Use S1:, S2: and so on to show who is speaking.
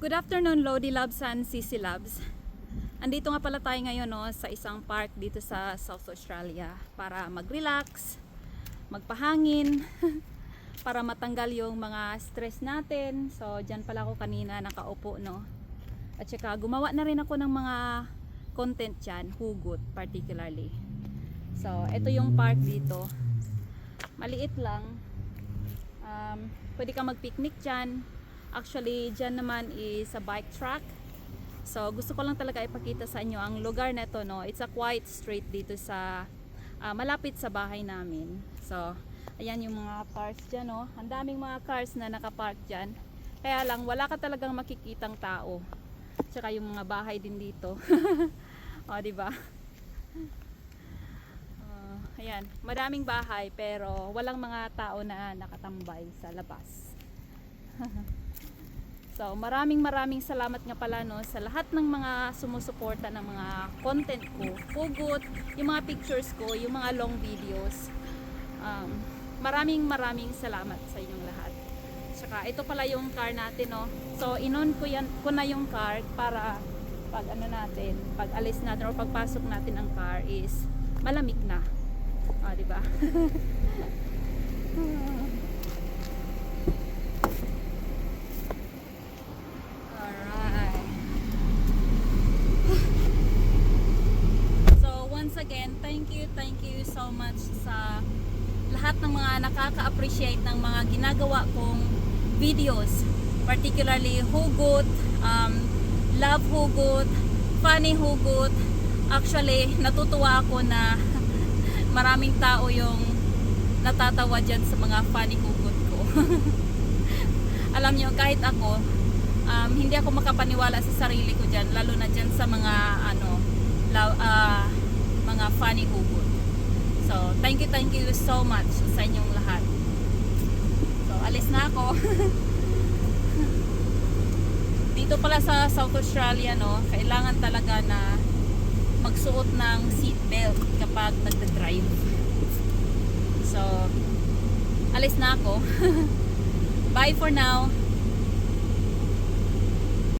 S1: Good afternoon, Lodi Labs and Sisi Labs. Andito nga pala tayo ngayon no, sa isang park dito sa South Australia para mag-relax, magpahangin, para matanggal yung mga stress natin. So, dyan pala ako kanina nakaupo, no. At saka gumawa na rin ako ng mga content dyan, hugot particularly. So, ito yung park dito. Maliit lang. Um, pwede ka mag-picnic dyan. Actually, dyan naman is a bike track. So, gusto ko lang talaga ipakita sa inyo ang lugar na ito, no. It's a quiet street dito sa ah, malapit sa bahay namin. So, ayan yung mga cars dyan, no. Ang daming mga cars na nakapark dyan. Kaya lang, wala ka talagang makikitang tao. Tsaka yung mga bahay din dito. o, di ba? Ah, ayan, madaming bahay pero walang mga tao na nakatambay sa labas. So, maraming maraming salamat nga pala no sa lahat ng mga sumusuporta ng mga content ko. Pugot, yung mga pictures ko, yung mga long videos. Um, maraming maraming salamat sa inyong lahat. Tsaka ito pala yung car natin no. So, inon ko yan ko na yung car para pag ano natin, pag alis natin or pagpasok natin ang car is malamig na. Ah, di ba? Alright. So, again, thank you, thank you so much sa lahat ng mga nakaka-appreciate ng mga ginagawa kong videos. Particularly hugot, um, love hugot, funny hugot. Actually, natutuwa ako na maraming tao yung natatawa dyan sa mga funny hugot ko. Alam nyo, kahit ako, um, hindi ako makapaniwala sa sarili ko dyan, lalo na dyan sa mga, ano, law, ah, mga funny hugot. So, thank you, thank you so much sa inyong lahat. So, alis na ako. Dito pala sa South Australia, no, kailangan talaga na magsuot ng seatbelt kapag nagda-drive. So, alis na ako. Bye for now.